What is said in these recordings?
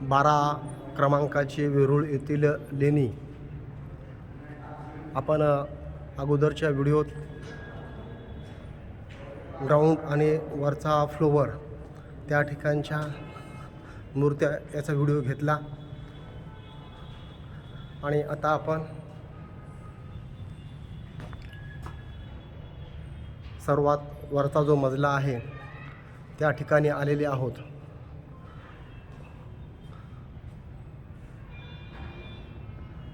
बारा क्रमांकाची वेरूळ येथील लेणी. आपण अगोदरच्या व्हिडिओत ग्राउंड आणि वरचा फ्लोवर त्या ठिकाणच्या मूर्त्या याचा व्हिडिओ घेतला. आणि आता आपण सर्वात वरचा जो मजला आहे त्या ठिकाणी आलेले आहोत.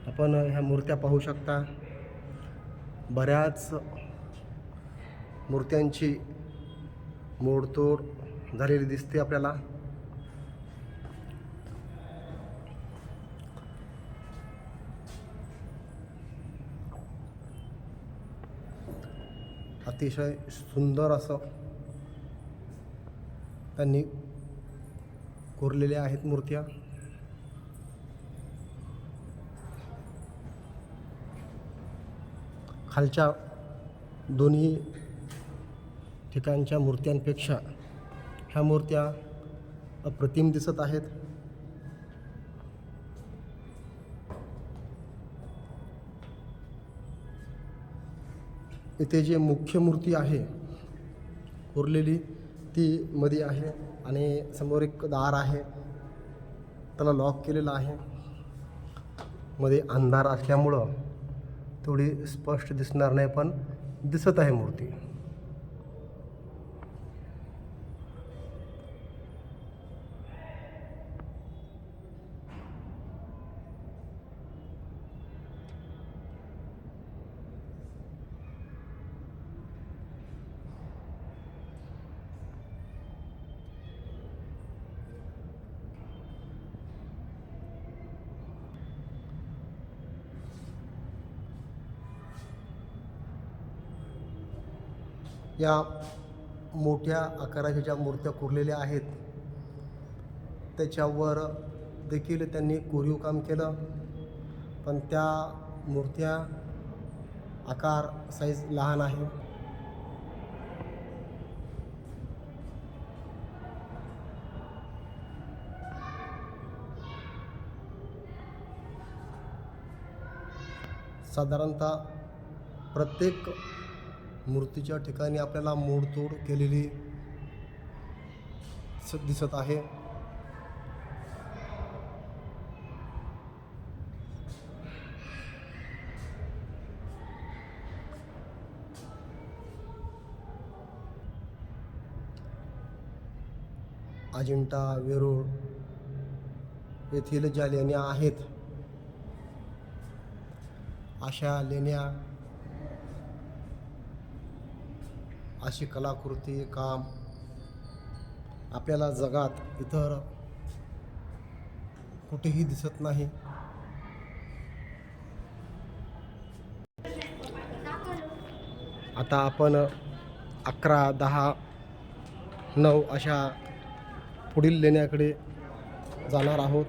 आपण ह्या मूर्त्या पाहू शकता. बऱ्याच मूर्त्यांची मोडतोड झालेली दिसते आपल्याला. अतिशय सुंदर असं त्यांनी कोरलेल्या आहेत मूर्त्या. खालच्या दोन्ही ठिकाणच्या मूर्त्यांपेक्षा ह्या मूर्त्या अप्रतिम दिसत आहेत. इथे जे मुख्य मूर्ती आहे कोरलेली ती मध्ये आहे आणि समोर एक दार आहे. त्याला लॉक केलेलं आहे. मध्ये अंधार असल्यामुळं थोडी स्पष्ट दिसणार नाही पण दिसत आहे मूर्ती. या मोठ्या आकाराच्या ज्या मूर्त्या कोरलेल्या आहेत त्याच्यावर देखील त्यांनी कोरीव काम केलं. पण त्या मूर्त्या आकार साईज लहान आहे. साधारणतः प्रत्येक मूर्तीच्या ठिकाणी आपल्याला मोडतोड केलेली दिसत आहे. अजिंठा वेरूळ येथील ज्या लेण्या आहेत अशा लेण्या अशी कलाकृती काम आपल्याला जगात इतर कुठेही दिसत नाही. आता आपण अकरा दहा नऊ अशा पुढील लेण्याकडे जाणार आहोत.